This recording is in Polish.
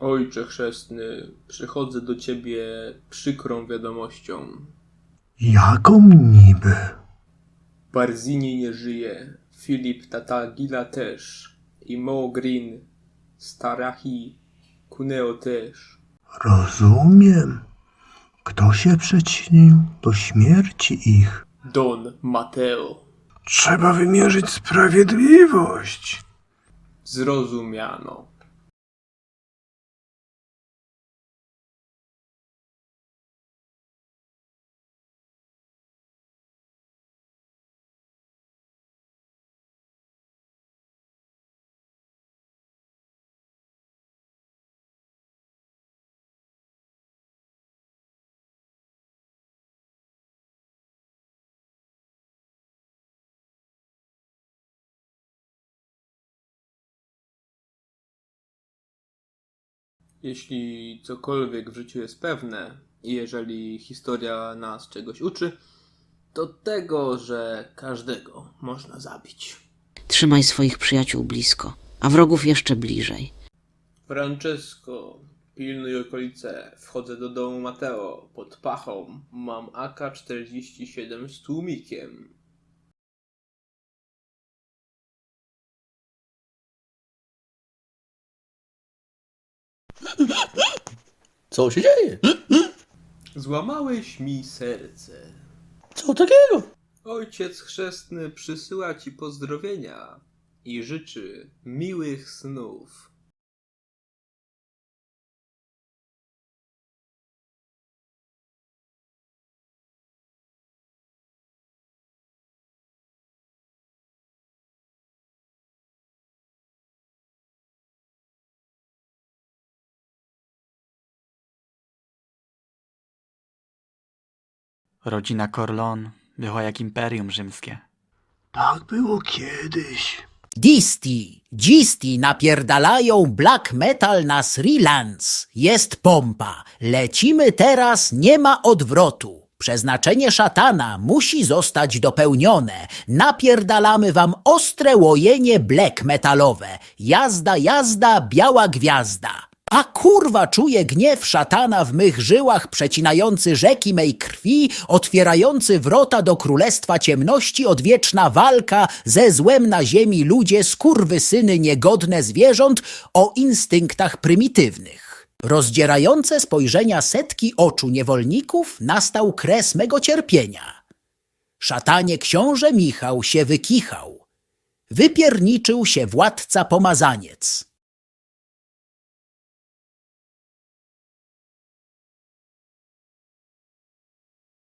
Ojcze chrzestny, przychodzę do ciebie przykrą wiadomością. Jaką niby? Barzini nie żyje, Filip Tatagila też, i Mo Green, Starahi, Kuneo też. Rozumiem. Kto się przyczynił do śmierci ich? Don Mateo. Trzeba wymierzyć sprawiedliwość. Zrozumiano. Jeśli cokolwiek w życiu jest pewne i jeżeli historia nas czegoś uczy, to tego, że każdego można zabić. Trzymaj swoich przyjaciół blisko, a wrogów jeszcze bliżej. Francesco, pilnuj okolice. Wchodzę do domu Mateo. Pod pachą mam AK-47 z tłumikiem. Co się dzieje? Złamałeś mi serce. Co takiego? Ojciec chrzestny przysyła ci pozdrowienia i życzy miłych snów. Rodzina Corleone była jak imperium rzymskie. Tak było kiedyś. Disti, dzisti napierdalają black metal na Sri Lance. Jest pompa. Lecimy teraz, nie ma odwrotu. Przeznaczenie szatana musi zostać dopełnione. Napierdalamy wam ostre łojenie black metalowe. Jazda, jazda, biała gwiazda. A kurwa czuję gniew szatana w mych żyłach, przecinający rzeki mej krwi, otwierający wrota do królestwa ciemności, odwieczna walka ze złem na ziemi ludzie, skurwysyny niegodne zwierząt o instynktach prymitywnych. Rozdzierające spojrzenia setki oczu niewolników nastał kres mego cierpienia. Szatanie książę Michał się wykichał. Wypierniczył się władca pomazaniec.